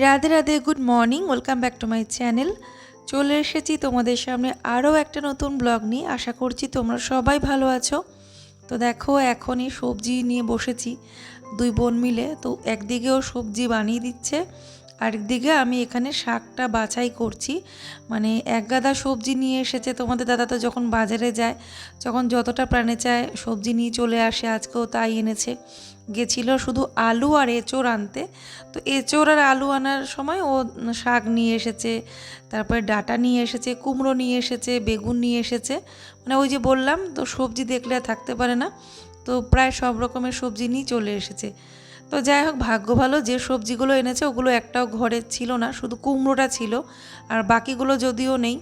Radhe Radhe good morning welcome back to my channel চলে এসেছি তোমাদের সামনে আরও একটা নতুন ব্লগ নিয়ে। আশা করছি তোমরা সবাই ভালো আছো। তো দেখো, এখনই সবজি নিয়ে বসেছি দুই বোন মিলে। তো একদিকেও সবজি বানিয়ে দিচ্ছে আরেকদিকে আমি এখানে শাকটা বাছাই করছি। মানে এক গাদা সবজি নিয়ে এসেছে তোমাদের দাদা তো যখন বাজারে যায়, যখন যতটা প্রাণে চায় সবজি নিয়ে চলে আসে, আজকেও তাই এনেছে। গেছিল শুধু আলু আর এঁচোড় আনতে। তো এঁচোড় আর আলু আনার সময় ও শাক নিয়ে এসেছে, তারপরে ডাটা নিয়ে এসেছে, কুমড়ো নিয়ে এসেছে, বেগুন নিয়ে এসেছে। মানে ওই যে বললাম, তো সবজি দেখলে আর থাকতে পারে না। তো প্রায় সব রকমের সবজি নিয়ে চলে এসেছে। তো যাই হোক, ভাগ্য ভালো, যে সবজিগুলো এনেছে ওগুলো একটাও ঘরে ছিল না, শুধু কুমড়োটা ছিল। আর বাকিগুলো যদিও নেই,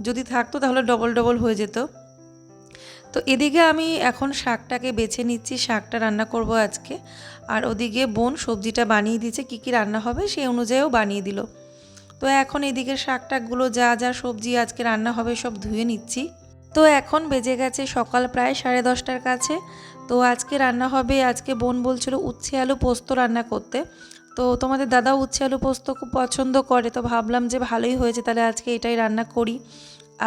যদি থাকতো তাহলে ডবল ডবল হয়ে যেত। তো এদিকে আমি এখন শাকটাকে বেছে নিচ্ছি, শাকটা রান্না করব আজকে। আর ওদিকে বোন সবজিটা বানিয়ে দিচ্ছে কী কী রান্না হবে সেই অনুযায়ীও বানিয়ে দিল। তো এখন এদিকে শাকটাকগুলো যা যা সবজি আজকে রান্না হবে সব ধুয়ে নিচ্ছি। তো এখন বেজে গেছে সকাল প্রায় সাড়ে দশটার কাছে। তো আজকে রান্না হবে, আজকে বোন বলছিল উচ্ছে আলু পোস্ত রান্না করতে। তো তোমাদের দাদা উচ্ছে আলু পোস্ত খুব পছন্দ করে, তো ভাবলাম যে ভালোই হয়েছে তাহলে আজকে এটাই রান্না করি।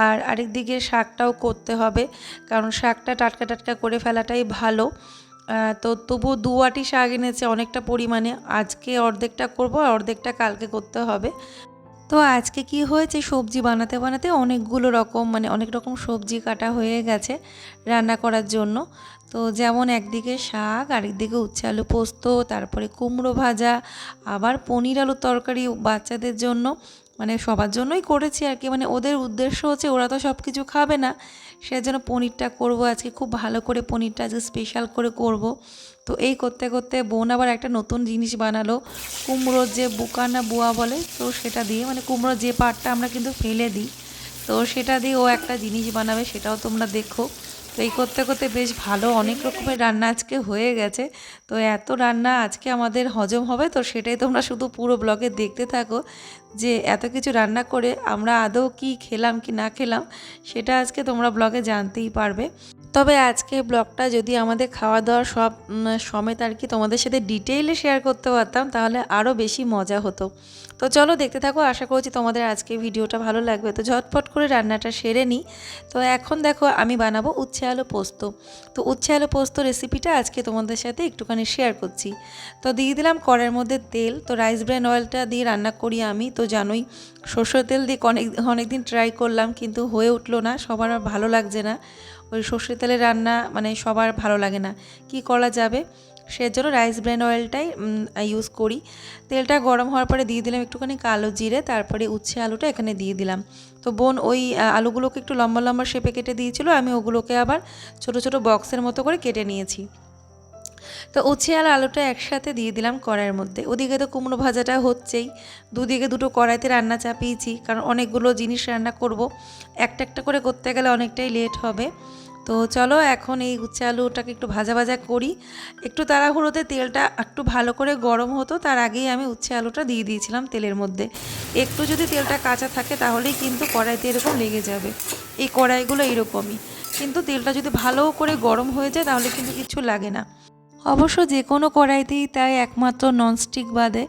আর আরেক দিকে শাকটাও করতে হবে, কারণ শাকটা টাটকা টাটকা করে ফেলাটাই ভালো। তো তবু দু আটি শাক এনেছে অনেকটা পরিমাণে, আজকে অর্ধেকটা করব আর অর্ধেকটা কালকে করতে হবে। তো আজকে কি হয়েছে? সবজি বানাতে বানাতে অনেকগুলো রকম মানে অনেক রকম সবজি কাটা হয়ে গেছে রান্না করার জন্য। তো যেমন একদিকে শাক, আরেকদিকে উচ্ছে আলু পোস্ত, তারপরে কুমড়ো ভাজা, আবার পনির আলুর তরকারি বাচ্চাদের জন্য মানে সবার জন্যই করেছি আর কি। মানে ওদের উদ্দেশ্য হচ্ছে ওরা তো সব কিছু খাবে না। সেজন্য পনিরটা করব আজকে, খুব ভালো করে পনিরটা আজকে স্পেশাল করে করব। তো এই করতে করতে বোন আবার একটা নতুন জিনিস বানালো, কুমড়োর যে বোকা না বুয়া বলে, তো সেটা দিয়ে মানে কুমড়োর যে পাটটা আমরা কিন্তু ফেলে দিই, তো সেটা দিয়ে ও একটা জিনিস বানাবে, সেটাও তোমরা দেখো। তো এই করতে করতে বেশ ভালো, অনেক রকমের রান্না আজকে হয়ে গেছে। তো এত রান্না আজকে আমাদের হজম হবে, তো সেটাই তোমরা শুধু পুরো ব্লগে দেখতে থাকো যে এত কিছু রান্না করে আমরা আদৌ কি খেলাম কি না খেলাম, সেটা আজকে তোমরা ব্লগে জানতেই পারবে। তবে আজকে ব্লগটা যদি আমাদের খাওয়া দাওয়া সব সমেত আর কি তোমাদের সাথে ডিটেইলে শেয়ার করতে পারতাম, তাহলে আরও বেশি মজা হতো। তো চলো দেখতে থাকো, আশা করছি তোমাদের আজকে ভিডিওটা ভালো লাগবে। তো ঝটপট করে রান্নাটা সেরে নিই। তো এখন দেখো আমি বানাবো উচ্ছে আলু পোস্ত। তো উচ্ছে আলু পোস্ত রেসিপিটা আজকে তোমাদের সাথে একটুখানি শেয়ার করছি। তো দিয়ে দিলাম কড়াইয়ের মধ্যে তেল। তো রাইস ব্র্যান অয়েলটা দিয়ে রান্না করি আমি, তো জানোই সর্ষের তেল দিয়ে অনেক, অনেকদিন ট্রাই করলাম, কিন্তু হয়ে উঠল না, সবার আর ভালো লাগছে না। ওই সর্ষের তেলের রান্না মানে সবার ভালো লাগে না। কি করা যাবে? সেজন্য রাইস ব্র্যান অয়েলটাই ইউজ করি। তেলটা গরম হওয়ার পরে দিয়ে দিলাম একটুখানি কালো জিরে, তারপরে উচ্ছে আলুটা এখানে দিয়ে দিলাম। তো বোন ওই আলুগুলোকে একটু লম্বা লম্বা শেপে কেটে দিয়েছিল, আমি ওগুলোকে আবার ছোট ছোট বক্সের মতো করে কেটে নিয়েছি। তো উচ্ছে আর আলুটা একসাথে দিয়ে দিলাম কড়াইয়ের মধ্যে। ওদিকে তো কুমড়ো ভাজাটা হচ্ছেই। দুদিকে দুটো কড়াইতে রান্না চাপিয়েছি, কারণ অনেকগুলো জিনিস রান্না করব। একটা একটা করে করতে গেলে অনেকটাই লেট হবে। তো চলো এখন এই উচ্ছে আলুটাকে একটু ভাজা ভাজা করি। একটু তাড়াহুড়োতে তেলটা একটু ভালো করে গরম হতো, তার আগেই আমি উচ্ছে আলুটা দিয়ে দিয়েছিলাম তেলের মধ্যে। একটু যদি তেলটা কাঁচা থাকে তাহলেই কিন্তু কড়াইতে এরকম লেগে যাবে। এই কড়াইগুলো এরকমই কিন্তু তেলটা যদি ভালো করে গরম হয়ে যায় তাহলে কিন্তু কিছু লাগে না। অবশ্য যে কোনো কড়াইতেই তাই একমাত্র ননস্টিক বাদে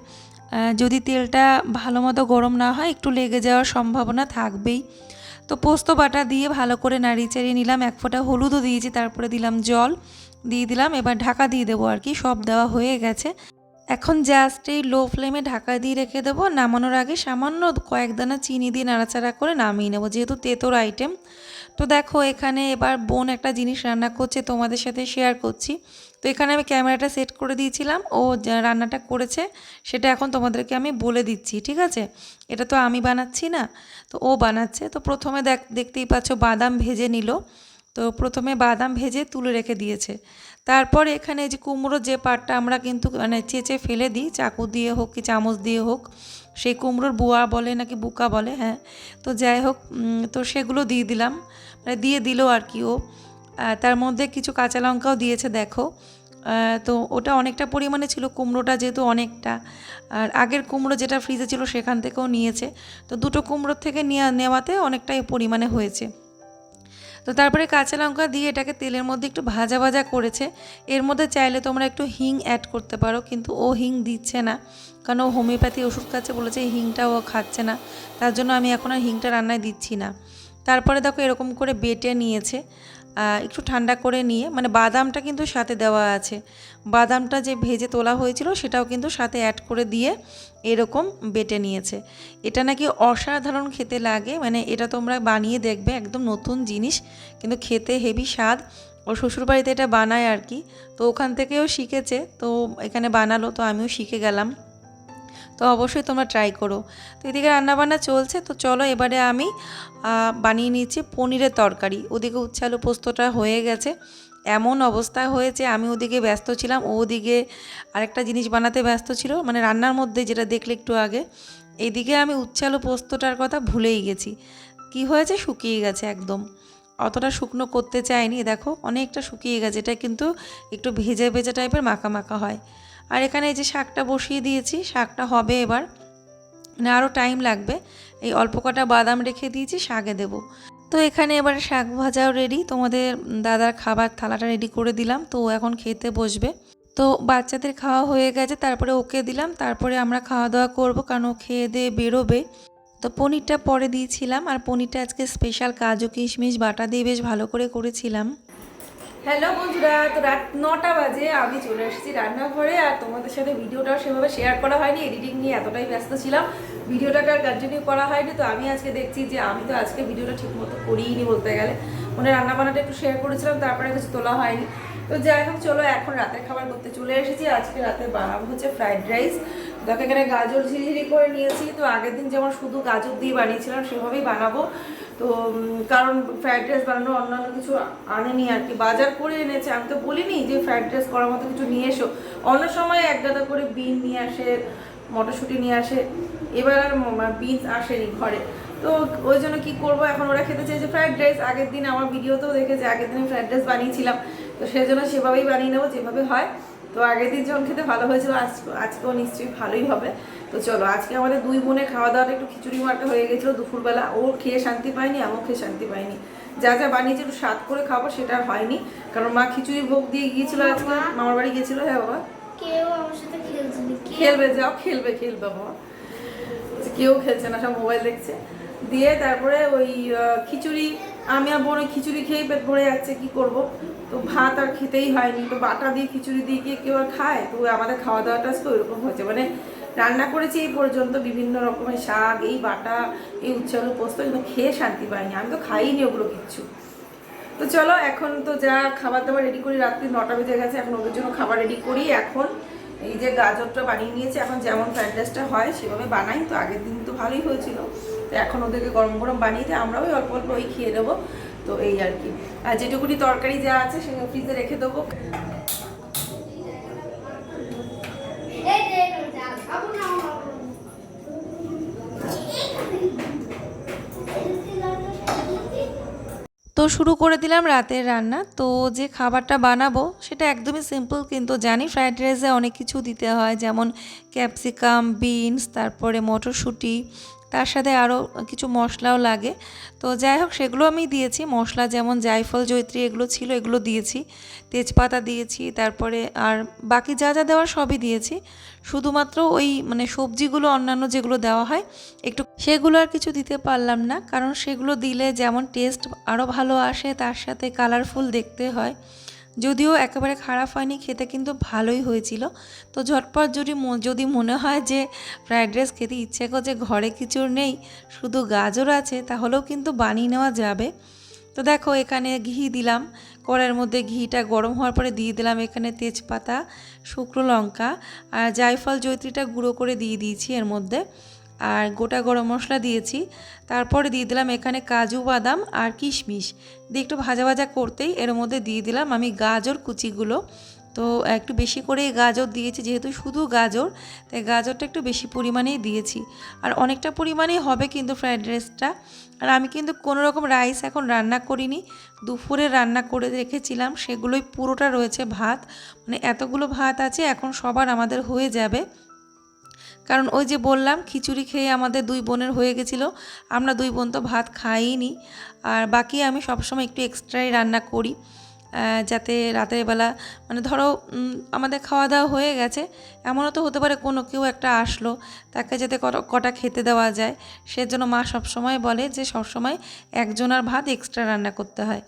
যদি তেলটা ভালো মতো গরম না হয়, একটু লেগে যাওয়ার সম্ভাবনা থাকবেই। তো পোস্ত বাটা দিয়ে ভালো করে নাড়িয়ে চাড়িয়ে নিলাম, এক ফোঁটা হলুদও দিয়েছি, তারপরে দিলাম জল, দিয়ে দিলাম, এবার ঢাকা দিয়ে দেবো আর কি, সব দেওয়া হয়ে গেছে। এখন জাস্ট এই লো ফ্লেমে ঢাকা দিয়ে রেখে দেবো, নামানোর আগে সামান্য কয়েক দানা চিনি দিয়ে নাড়াচাড়া করে নামিয়ে নেব, যেহেতু তেতোর আইটেম তো দেখো, এখানে এবার বোন একটা জিনিস রান্না করছে, তোমাদের সাথে শেয়ার করছি। তো এখানে আমি ক্যামেরাটা সেট করে দিয়েছিলাম, ও রান্নাটা করেছে, সেটা এখন তোমাদেরকে আমি বলে দিচ্ছি, ঠিক আছে? এটা তো আমি বানাচ্ছি না, তো ও বানাচ্ছে। তো প্রথমে দেখ, দেখতেই পাচ্ছ বাদাম ভেজে নিল। তো প্রথমে বাদাম ভেজে তুলে রেখে দিয়েছে। তারপর এখানে যে কুমড়ো যে পাটটা আমরা কিন্তু মানে চেঁচে ফেলে দিই, চাকু দিয়ে হোক কি চামচ দিয়ে হোক সেই কুমড়োর বুয়া বলে নাকি বুকা বলে হ্যাঁ। তো যাই হোক তো সেগুলো দিয়ে দিলাম। মানে দিয়ে দিল আর কি ও। তার মধ্যে কিছু কাঁচা লঙ্কাও দিয়েছে, দেখো। তো ওটা অনেকটা পরিমাণে ছিল, কুমড়োটা যেহেতু অনেকটা। আর আগের কুমড়ো যেটা ফ্রিজে ছিল সেখান থেকেও নিয়েছে। তো দুটো কুমড়োর থেকে নিয়ে নেওয়াতে অনেকটাই পরিমাণে হয়েছে। তো তারপরে কাঁচা লঙ্কা দিয়ে এটাকে তেলের মধ্যে একটু ভাজা ভাজা করেছে। এর মধ্যে চাইলে তোমরা একটু হিং অ্যাড করতে পারো, কিন্তু ও হিং দিচ্ছে না। কারণ ও হোমিওপ্যাথি ওষুধ খাচ্ছে বলেছে হিংটা ও খাচ্ছে না। তার জন্য আমি এখন আর হিংটা রান্নায় দিচ্ছি না। তারপরে দেখো এরকম করে বেটে নিয়েছে। একটু ঠান্ডা করে নিয়ে মানে বাদামটা কিন্তু সাথে দেওয়া আছে। বাদামটা যে ভেজে তোলা হয়েছিল, সেটাও কিন্তু সাথে অ্যাড করে দিয়ে এরকম বেটে নিয়েছে। এটা নাকি অসাধারণ খেতে লাগে মানে এটা তোমরা বানিয়ে দেখবে, একদম নতুন জিনিস, কিন্তু খেতে হেভি স্বাদ। ও শ্বশুরবাড়িতে এটা বানায় আর কি, তো ওখান থেকেও শিখেছে, তো এখানে বানালো, তো আমিও শিখে গেলাম। তো অবশ্যই তোমরা ট্রাই করো। তো এদিকে রান্নাবান্না চলছে, তো চলো এবারে আমি বানিয়ে নিচ্ছি পনিরের তরকারি। ওদিকে উচ্ছে আলু পোস্তটা হয়ে গেছে। এমন অবস্থা হয়েছে, আমি ওদিকে ব্যস্ত ছিলাম ওদিকে আরেকটা জিনিস বানাতে ব্যস্ত ছিল মানে রান্নার মধ্যে যেটা দেখলে একটু আগে। এদিকে আমি উচ্ছে আলু পোস্তটার কথা ভুলেই গেছি। কি হয়েছে? শুকিয়ে গেছে একদম। অতটা শুকনো করতে চাইনি, দেখো অনেকটা শুকিয়ে গেছে, এটা কিন্তু একটু ভেজে ভেজে টাইপের মাখা মাখা হয়। আর এখানে এই যে শাকটা বসিয়ে দিয়েছি, শাকটা হবে এবার। মানে আরও টাইম লাগবে। এই অল্প কটা বাদাম রেখে দিয়েছি, শাকে দেবো। তো এখানে এবার শাক ভাজাও রেডি তোমাদের দাদার খাবার থালাটা রেডি করে দিলাম। তো ও এখন খেতে বসবে। তো বাচ্চাদের খাওয়া হয়ে গেছে, তারপরে ওকে দিলাম। তারপরে আমরা খাওয়া দাওয়া করব, কারণ ও খেয়ে দিয়ে বেরোবে। তো পনিরটা পরে দিয়েছিলাম। আর পনিরটা আজকে স্পেশাল কাজু কিশমিশ বাটা দিয়ে বেশ ভালো করে করেছিলাম। হ্যালো বন্ধুরা, তো রাত নটা বাজে, আমি চলে এসেছি রান্নাঘরে, আর তোমাদের সাথে ভিডিওটাও সেভাবে শেয়ার করা হয়নি এডিটিং নিয়ে এতটাই ব্যস্ত ছিলাম। ভিডিওটাকে আর কন্টিনিউ করা হয়নি, তো আমি আজকে দেখছি যে আমি তো আজকে ভিডিওটা ঠিক মতো করিইনি বলতে গেলে। মানে রান্নাবান্নাটা একটু শেয়ার করেছিলাম, তারপরে কিছু তোলা হয়নি। তো যাই হোক, চলো এখন রাতের খাবার করতে চলে এসেছি। আজকে রাতে বানাবো হচ্ছে ফ্রাইড রাইস দেখো এখানে গাজর ঝিরিঝিরি করে নিয়েছি। তো আগের দিন যেমন শুধু গাজর দিয়ে বানিয়েছিলাম, সেভাবেই বানাবো। তো কারণ ফ্রাইড রাইস বানানো অন্যান্য কিছু আনেনি আর কি। বাজার করে এনেছে। আমি তো বলিনি যে ফ্রাইড রাইস করার মতো কিছু নিয়ে এসো। অন্য সময় এক গাদা করে বিন নিয়ে আসে, মটরশুঁটি নিয়ে আসে। এবার আর বিনস আসেনি ঘরে। তো ওই জন্য কী করব? এখন ওরা খেতে চাইছে ফ্রাইড রাইস আগের দিন আমার ভিডিওতেও দেখেছে, আগের দিন ফ্রাইড রাইস বানিয়েছিলাম। তো সেই জন্য সেভাবেই বানিয়ে নেব যেভাবে হয়। তো আগের দিন যখন খেতে ভালো হয়েছিল আজ আজকেও নিশ্চয়ই ভালোই হবে। তো চলো আজকে আমাদের দুই বোনের খাওয়া দাওয়াটা একটু খিচুড়ি মার্কা হয়ে গেছিল দুপুরবেলা। ও খেয়ে শান্তি পায়নি আমিও খেয়ে শান্তি পাইনি। যা যা বানিয়েছে একটু স্বাদ করে খাব সেটা আর হয়নি। কারণ মা খিচুড়ি ভোগ দিয়ে গিয়েছিল আজকে। মামার বাড়ি গিয়েছিল হ্যাঁ বাবা? কেউ আমার সাথে খেলবে যাও খেলবে খেলবে বাবা। যে কেউ খেলছে না সব মোবাইল দেখছে। দিয়ে তারপরে ওই খিচুড়ি আমি আর বোন খিচুড়ি খেয়েই পেট ভরে যাচ্ছে, কি করব? তো ভাত আর খেতেই হয়নি, তো বাটা দিয়ে খিচুড়ি দিয়ে গিয়ে কেউ আর খায়? তো আমাদের খাওয়া দাওয়াটা আজকে ওইরকম হয়েছে। মানে রান্না করেছি এই পর্যন্ত বিভিন্ন রকমের শাক, এই বাটা, এই উচ্চারু পোস্ত, কিন্তু খেয়ে শান্তি পাইনি। আমি তো খাইনি ওগুলো কিচ্ছু। তো চলো, এখন তো যা খাবার দাবার রেডি করি, রাত্রি নটা বেজে গেছে, এখন ওদের জন্য খাবার রেডি করি। এখন এই যে গাজরটা বানিয়ে নিয়েছে, এখন যেমন ফ্রাইড রাইসটা হয়, সেভাবে বানাই। তো আগের দিন তো ভালোই হয়েছিল। তো এখন ওদেরকে গরম গরম বানিয়ে দিই আমরাও অল্প অল্প ওই খেয়ে দেবো। তো এই আর কি। আর যেটুকুনি তরকারি যা আছে সেগুলো ফ্রিজে রেখে দেবো। তো শুরু করে দিলাম রাতের রান্না। তো যে খাবারটা বানাবো সেটা একদমই সিম্পল কিন্তু জানি ফ্রায়েড রাইসে অনেক কিছু দিতে হয়। যেমন ক্যাপসিকাম বিনস তারপরে মটরশুঁটি তার সাথে আরও কিছু মশলাও লাগে। তো যাই হোক, সেগুলো আমি দিয়েছি। মশলা যেমন জায়ফল জৈত্রী এগুলো ছিল, এগুলো দিয়েছি। তেজপাতা দিয়েছি, তারপরে আর বাকি যা যা দেওয়ার সবই দিয়েছি। শুধুমাত্র ওই মানে সবজিগুলো, অন্যান্য যেগুলো দেওয়া হয়, একটু সেগুলো আর কিছু দিতে পারলাম না। কারণ সেগুলো দিলে যেমন টেস্ট আরও ভালো আসে, তার সাথে কালারফুল দেখতে হয়। যদিও একেবারে খারাপ হয়নি, খেতে কিন্তু ভালোই হয়েছিল। তো ঝটপট যদি যদি মনে হয় যে ফ্রায়েড রাইস খেতে ইচ্ছে করছে, ঘরে কিছু নেই, শুধু গাজর আছে, তাহলেও কিন্তু বানিয়ে নেওয়া যাবে। তো দেখো, এখানে ঘি দিলাম, কড়াইয়ের মধ্যে ঘিটা গরম হওয়ার পরে দিয়ে দিলাম এখানে তেজপাতা, শুকনো লঙ্কা, আর জায়ফল জৈত্রীটা গুঁড়ো করে দিয়ে দিয়েছি এর মধ্যে। আর গোটা গরম মশলা দিয়েছি। তারপরে দিয়ে দিলাম এখানে কাজু বাদাম আর কিশমিশ। দিয়ে একটু ভাজা ভাজা করতেই এর মধ্যে দিয়ে দিলাম আমি গাজর কুচিগুলো। তো একটু বেশি করেই গাজর দিয়েছি, যেহেতু শুধু গাজর, তাই গাজরটা একটু বেশি পরিমাণেই দিয়েছি। আর অনেকটা পরিমাণেই হবে কিন্তু ফ্রাইড রাইসটা। আর আমি কিন্তু কোনো রকম রাইস এখন রান্না করিনি। দুপুরে রান্না করে রেখেছিলাম, সেগুলোই পুরোটা রয়েছে ভাত। মানে এতগুলো ভাত আছে, এখন সবার আমাদের হয়ে যাবে। কারণ ওই যে বললাম, খিচুড়ি খেয়ে আমাদের দুই বোনের হয়ে গেছিল। আমরা দুই বোন তো ভাত খাইনি। আর বাকি আমি সবসময় একটু এক্সট্রাই রান্না করি যাতে রাতের বেলা মানে ধরো আমাদের খাওয়া দাওয়া হয়ে গেছে, এমনও তো হতে পারে কোনো কেউ একটা আসলো, তাকে যাতে কটা- খেতে দেওয়া যায়। সেজন্য মা সবসময় বলে যে সবসময় একজনের ভাত এক্সট্রা রান্না করতে হয়।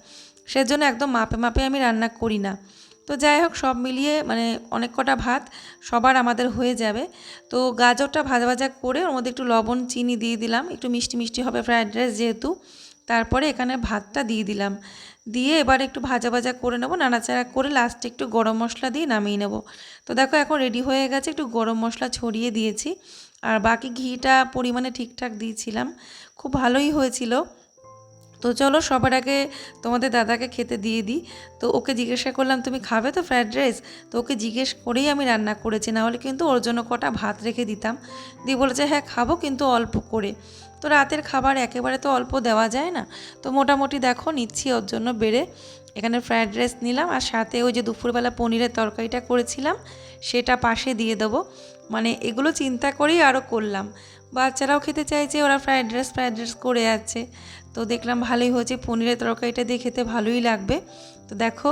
সেজন্য একদম মাপে মাপে আমি রান্না করি না। তো যাই হোক, সব মিলিয়ে মানে অনেক কটা ভাত সবার আমাদের হয়ে যাবে। তো গাজরটা ভাজা ভাজা করে ওর মধ্যে একটু লবণ, চিনি দিয়ে দিলাম। একটু মিষ্টি মিষ্টি হবে ফ্রায়েড রাইস যেহেতু। তারপরে এখানে ভাতটা দিয়ে দিলাম। দিয়ে এবার একটু ভাজা ভাজা করে নেব, নাড়াচাড়া করে লাস্টে একটু গরম মশলা দিয়ে নামিয়ে নেব। তো দেখো এখন রেডি হয়ে গেছে, একটু গরম মশলা ছড়িয়ে দিয়েছি। আর বাকি ঘিটা পরিমাণে ঠিকঠাক দিয়েছিলাম। খুব ভালোই হয়েছিল। তো চলো সবার আগে তোমাদের দাদাকে খেতে দিয়ে দিই। তো ওকে জিজ্ঞাসা করলাম, তুমি খাবে তো ফ্রায়েড রাইস তো ওকে জিজ্ঞেস করেই আমি রান্না করেছি নাহলে কিন্তু ওর জন্য কটা ভাত রেখে দিতাম। দিয়ে বলেছে হ্যাঁ খাব কিন্তু অল্প করে। তো রাতের খাবার একেবারে তো অল্প দেওয়া যায় না। তো মোটামুটি দেখো, নিচ্ছি ওর জন্য বেড়ে। এখানে ফ্রায়েড রাইস নিলাম আর সাথে ওই যে দুপুরবেলা পনিরের তরকারিটা করেছিলাম, সেটা পাশে দিয়ে দেবো। মানে এগুলো চিন্তা করেই আরও করলাম। বাচ্চারাও খেতে চাইছে, ওরা ফ্রায়েড রাইস ফ্রায়েড রাইস করে যাচ্ছে তো দেখলাম ভালোই হয়েছে, পনিরের তরকারিটা দিয়ে খেতে ভালোই লাগবে। তো দেখো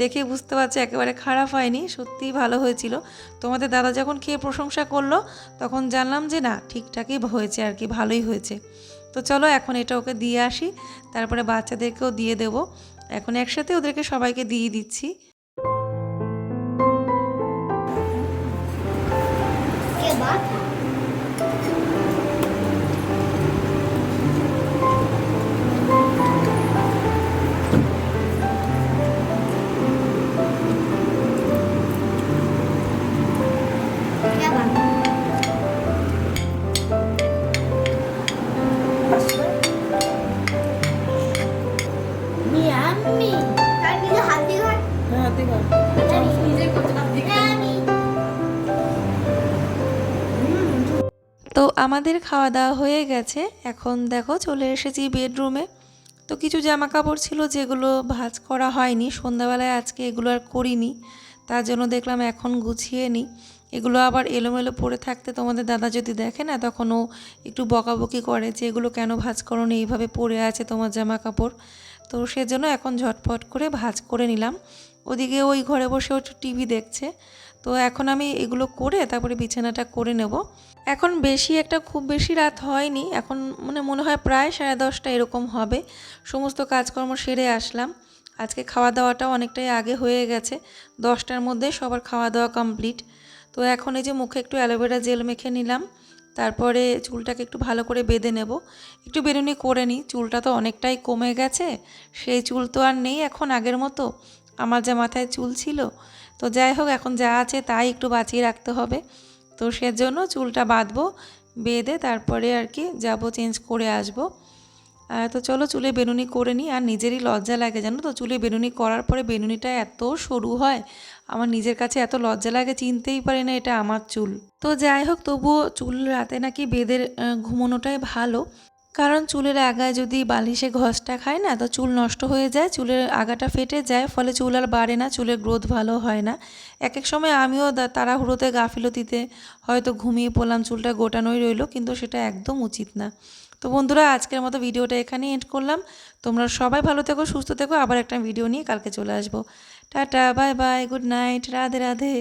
দেখে বুঝতে পারছ একেবারে খারাপ হয়নি, সত্যিই ভালো হয়েছিল। তোমাদের দাদা যখন খেয়ে প্রশংসা করল, তখন জানলাম যে না, ঠিকঠাকই হয়েছে আর কি, ভালোই হয়েছে। তো চলো এখন এটা ওকে দিয়ে আসি, তারপরে বাচ্চাদেরকেও দিয়ে দেব। এখন একসাথে ওদেরকে সবাইকে দিয়ে দিচ্ছি। তো আমাদের খাওয়া দাওয়া হয়ে গেছে। এখন দেখো চলে এসেছি বেডরুমে। তো কিছু জামা কাপড় ছিল যেগুলো ভাজ করা হয়নি। সন্ধ্যাবেলায় আজকে এগুলো আর করিনি। তার জন্য দেখলাম এখন গুছিয়ে নিই এগুলো আবার এলোমেলো পড়ে থাকতে তোমাদের দাদা যদি দেখে না, তখন ও একটু বকাবকি করে যে এগুলো কেন ভাঁজ করো এইভাবে পড়ে আছে তোমার জামা কাপড় তো সেজন্য এখন ঝটপট করে ভাজ করে নিলাম। ওদিকে ওই ঘরে বসে একটু টিভি দেখছে। তো এখন আমি এগুলো করে তারপরে বিছানাটা করে নেব। এখন বেশি একটা খুব বেশি রাত হয়নি। এখন মানে মনে হয় প্রায় সাড়ে দশটা এরকম হবে। সমস্ত কাজকর্ম সেরে আসলাম। আজকে খাওয়া দাওয়াটাও অনেকটাই আগে হয়ে গেছে। দশটার মধ্যে সবার খাওয়া দাওয়া কমপ্লিট। তো এখন এই যে মুখে একটু অ্যালোভেরা জেল মেখে নিলাম। তারপরে চুলটাকে একটু ভালো করে বেঁধে নেব। একটু বেরুনি করে নিই। চুলটা তো অনেকটাই কমে গেছে। সেই চুল তো আর নেই এখন আগের মতো। আমার যা মাথায় চুল ছিল। তো যাই হোক এখন যা আছে তাই একটু বাঁচিয়ে রাখতে হবে। তো সেজন্য চুলটা বাঁধবো বেঁধে তারপরে আর কি যাব চেঞ্জ করে আসব। তো চলো চুলে বেনুনি করে নিই। আর নিজেরই লজ্জা লাগে জানো তো চুলে বেনুনি করার পরে বেনুনিটা এত সরু হয় আমার নিজের কাছে এত লজ্জা লাগে চিনতেই পারি না এটা আমার চুল। তো যাই হোক তবুও চুল রাতে নাকি আহ, ঘুমোনোটাই ভালো। কারণ চুলের আগায় যদি বালিশে ঘষটা খায় না, তো চুল নষ্ট হয়ে যায়, চুলের আগাটা ফেটে যায়, ফলে চুল আর বাড়ে না, চুলের গ্রোথ ভালো হয় না। এক এক সময় আমিও তাড়াহুড়োতে গাফিলতিতে হয়তো ঘুমিয়ে পড়লাম, চুলটা গোটানোই রইল, কিন্তু সেটা একদম উচিত না। তো বন্ধুরা, আজকের মতো ভিডিওটা এখানেই এন্ড করলাম। তোমরা সবাই ভালো থেকো, সুস্থ থেকো, আবার একটা ভিডিও নিয়ে কালকে চলে আসব। Tata, bye bye, good night, Radhe Radhe.